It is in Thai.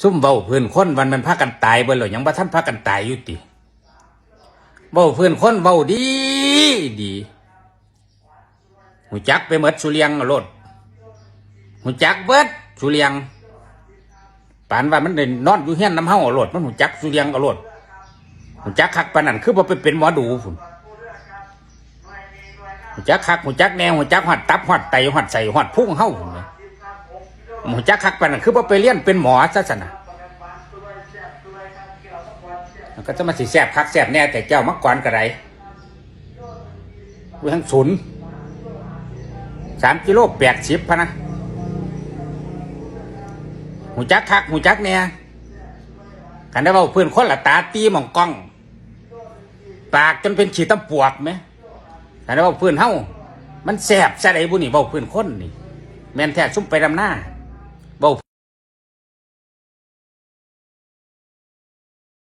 ซุ่มเบาเพื่อนคนวันมันพากันตายเบิ่หรอยังบ่ท่านพากันตายอยู่ติเบาเพื่อนคนเบาดีดีหูจักไปหมดสุเลียงเอาโลดหูจักเบิดสุเลียงปานว่ามันได้นอนอยู่เฮียนน้ำเฮาอาโลดมันหูจักสุเลียงเอาโลดหูจักคักปานนั้นคือบ่ไปเป็นหมอดูพุ่นหูจักคักหูจักแนวหูจักหัดตับหัดไตหัดใส่หัดพุ่งเฮาพุ่น เลยหูจักคักปานนั้นคือบ่ไปเรียนเป็นหมอซะซั่นน่ะมันก็จะมาสิแสบคักแสบแน่แต่เจ้ามักกวนกระไรกูทั้งศูนย์สามกิโลแปดสิบพะนะหูจักคักหูจักเนี่ยกันได้ว่าเพื่อนคนละตาตีหมองกล้อง ปากจนเป็นฉีดตำปวกไหมกันได้ว่าเพื่อนเฮ้ามันแสบซะไดบุนี่เว่าเพื่อนคนนี่ แมนแท้ซุ่มไปดำหน้า